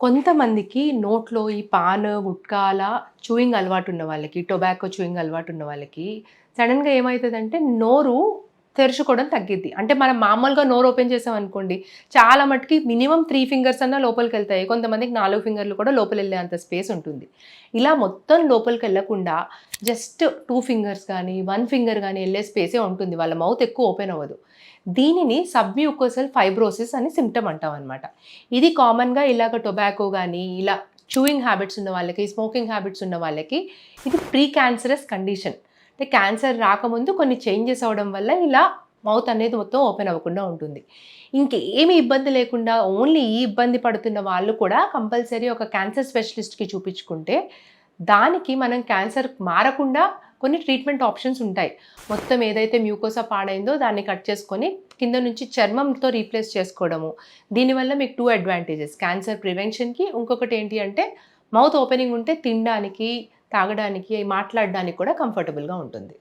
కొంతమందికి నోట్లో ఈ పాన్ గుట్కాల చూయింగ్ అలవాటు ఉన్న వాళ్ళకి టొబాకో చూయింగ్ అలవాటు ఉన్న వాళ్ళకి సడన్గా ఏమవుతుందంటే నోరు తెరుచుకోవడం తగ్గిద్ది. అంటే మనం మామూలుగా నోరు ఓపెన్ చేసాం అనుకోండి చాలా మటుకి మినిమం త్రీ ఫింగర్స్ అన్న లోపలికి వెళ్తాయి. కొంతమందికి నాలుగు ఫింగర్లు కూడా లోపల వెళ్ళే అంత స్పేస్ ఉంటుంది. ఇలా మొత్తం లోపలికి వెళ్ళకుండా జస్ట్ టూ ఫింగర్స్ కానీ వన్ ఫింగర్ కానీ వెళ్ళే స్పేసే ఉంటుంది. వాళ్ళ మౌత్ ఎక్కువ ఓపెన్ అవ్వదు. దీనిని సబ్మ్యూకోసల్ ఫైబ్రోసిస్ అని సిమ్టమ్ అంటాం అనమాట ఇది కామన్గా ఇలాగ టొబాకో కానీ ఇలా చూయింగ్ హ్యాబిట్స్ ఉన్న వాళ్ళకి స్మోకింగ్ హ్యాబిట్స్ ఉన్న వాళ్ళకి ఇది ప్రీ క్యాన్సరస్ కండిషన్ అంటే క్యాన్సర్ రాకముందు కొన్ని చేంజెస్ అవడం వల్ల ఇలా మౌత్ అనేది మొత్తం ఓపెన్ అవ్వకుండా ఉంటుంది. ఇంకేమి ఇబ్బంది లేకుండా ఓన్లీ ఈ ఇబ్బంది పడుతున్న వాళ్ళు కూడా కంపల్సరీ ఒక క్యాన్సర్ స్పెషలిస్ట్కి చూపించుకుంటే దానికి మనం క్యాన్సర్ మారకుండా కొన్ని ట్రీట్మెంట్ ఆప్షన్స్ ఉంటాయి. మొత్తం ఏదైతే మ్యూకోసా పాడైందో దాన్ని కట్ చేసుకొని కింద నుంచి చర్మంతో రీప్లేస్ చేసుకోవడము. దీనివల్ల మీకు టూ అడ్వాంటేజెస్. క్యాన్సర్ ప్రివెన్షన్కి ఇంకొకటి ఏంటి అంటే మౌత్ ఓపెనింగ్ ఉంటే తినడానికి తాగడానికి మాట్లాడడానికి కూడా కంఫర్టబుల్గా ఉంటుంది.